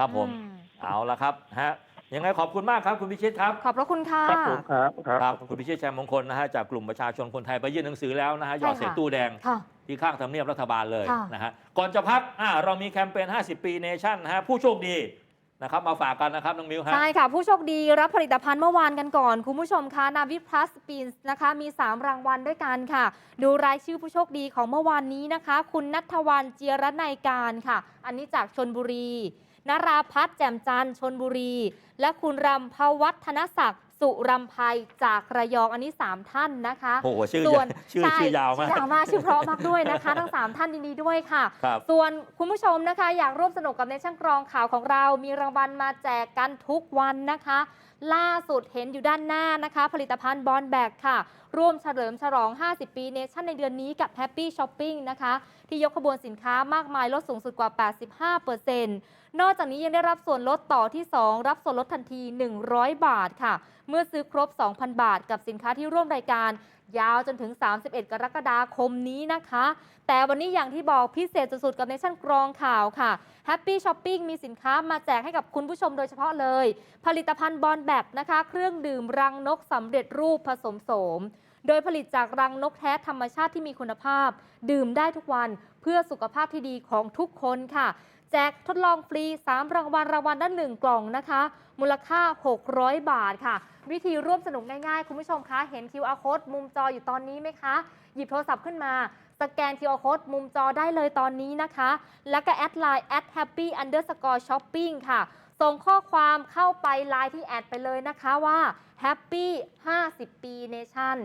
ครับผม อืมเอาละครับฮะยังไงขอบคุณมากครับคุณพิชิตครับ ขอบพระคุณค่ะ ครับผมครับครับ ครับคุณพิชิตชัยมงคลนะฮะจากกลุ่มประชาชนคนไทยไปยื่นหนังสือแล้วนะฮะหยอดใช่เศษค่ะ ตู้แดงค่ะ ที่ข้างทำเนียบรัฐบาลเลยค่ะ นะฮะก่อนจะพักอ่าเรามีแคมเปญ 50 ปีเนชั่นนะฮะผู้โชคดี นะครับมาฝากกันนะครับน้องมิวฮะ ใช่ค่ะ ผู้โชคดีรับผลิตภัณฑ์เมื่อวานกันก่อน คุณผู้ชมคะนาวิพลัสปีนนะคะ มี 3 รางวัลด้วยกันค่ะ ดูรายชื่อผู้โชคดีของเมื่อวานนี้นะคะ คุณนัทวันเจียรนายการค่ะ อันนี้จากชนบุรี นราพัฒน์แจ่มจันทร์ชนบุรี และคุณรำพวัฒนศักดิ์ สุรำไพจากระยองอันนี้ 3 ท่านนะคะโอ้โหชื่อส่วนชื่อใช่ชื่อยาวมากชื่อยาวมากชื่อเพราะมากด้วยนะคะ ทั้ง 3 ท่านยินดีด้วยค่ะครับส่วนคุณผู้ชมนะคะ อยากร่วมสนุกกับในช่างกรองข่าวของเรา มีรางวัลมาแจกกันทุกวันนะคะ ล่าสุดเห็นอยู่ด้านหน้านะคะ ผลิตภัณฑ์บอลแบกค่ะ ร่วมเฉลิมฉลอง 50 ปีเนชั่นในเดือนนี้กับ Happy Shopping นะคะที่ยกขบวนสินค้ามากมายลดสูงสุดกว่า 85%นอกจากนี้ยังได้รับส่วนลดต่อที่ 2 รับส่วนลดทันที 100 บาทค่ะเมื่อซื้อครบ 2,000 บาท กับสินค้าที่ร่วมรายการ ยาวจนถึง 31 กรกฎาคมนี้นะคะ แต่วันนี้อย่างที่บอกพิเศษสุดๆ กับในชั่นกรองข่าวค่ะ Happy Shopping มีสินค้ามาแจกให้กับคุณผู้ชมโดยเฉพาะเลย ผลิตภัณฑ์บอลแบกนะคะ เครื่องดื่มรังนกสำเร็จรูปผสมโสมโดยผลิตจากรังนกแท้ธรรมชาติที่มีคุณภาพ ดื่มได้ทุกวันเพื่อสุขภาพที่ดีของทุกคนค่ะ แจกทดลองฟรี 3 รางวัลรางวัลละ1กล่องนะคะ มูลค่า 600 บาทค่ะ วิธีร่วมสนุกง่ายๆ คุณผู้ชมคะ เห็น QR code มุมจออยู่ตอนนี้ไหมคะ หยิบโทรศัพท์ขึ้นมา สแกน QR code มุมจอได้เลยตอนนี้นะคะ แล้วก็แอดไลน์ at happy underscore shopping ค่ะส่งข้อความเข้าไปไลน์ที่แอดไปเลยนะคะว่า happy 50 ปี nation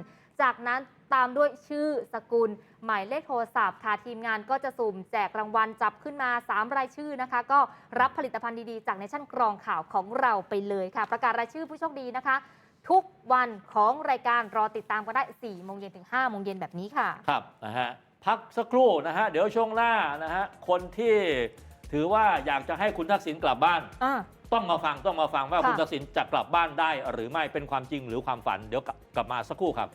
จากนั้น ตามด้วยชื่อสกุล หมายเลขโทรศัพท์ค่ะทีมงานก็จะสุ่มแจกรางวัลจับขึ้นมา 3 รายชื่อนะคะ ก็รับผลิตภัณฑ์ดีๆ จากในชั่นกรองข่าวของเราไปเลยค่ะ ประกาศรายชื่อผู้โชคดีนะคะ ทุกวันของรายการรอติดตามก็ได้4โมงเย็นถึง5โมงเย็นแบบนี้ค่ะ ครับนะฮะพักสักครู่นะฮะเดี๋ยวช่วงหน้านะฮะคนที่ถือว่าอยากจะให้คุณทักษิณกลับบ้าน อ่า ต้องมาฟังต้องมาฟังว่าค่ะ คุณทักษิณจะกลับบ้านได้หรือไม่เป็นความจริงหรือความฝันเดี๋ยวกลับกลับมาสักครู่ครับ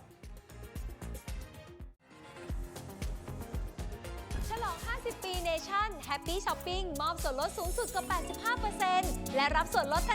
50 ปีเนชั่นแฮปปี้ช้อปปิ้งมอบส่วนลดสูงสุดกว่า 85%และรับส่วนลดทัน